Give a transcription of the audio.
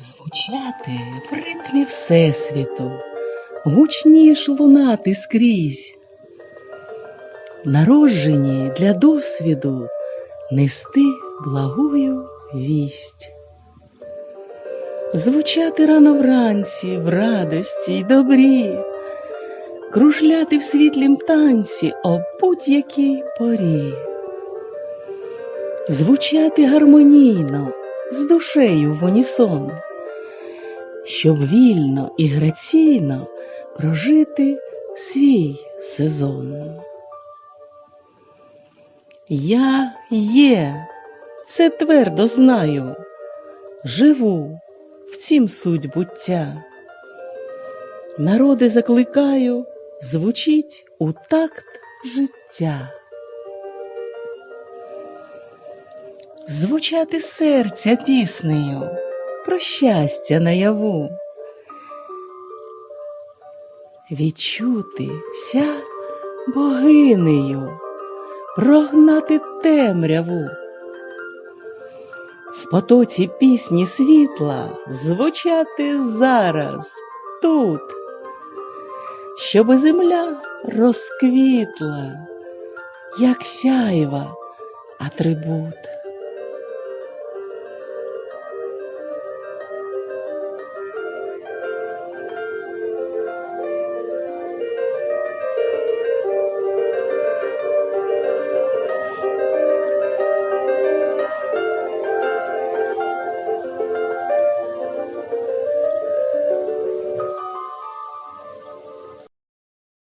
звучати в ритмі Всесвіту, гучніш лунати скрізь, народжені для досвіду нести благую вість. Звучати рано вранці в радості й добрі, кружляти в світлім танці о будь-якій порі, звучати гармонійно з душею в унісон, щоб вільно і граційно прожити свій сезон. Я є, це твердо знаю, живу в цім суть буття. Народи закликаю, звучить у такт життя. Звучати серця піснею про щастя наяву. Відчути ся богинею, прогнати темряву. В потоці пісні світла звучати зараз тут, щоби земля розквітла, як сяйва атрибут.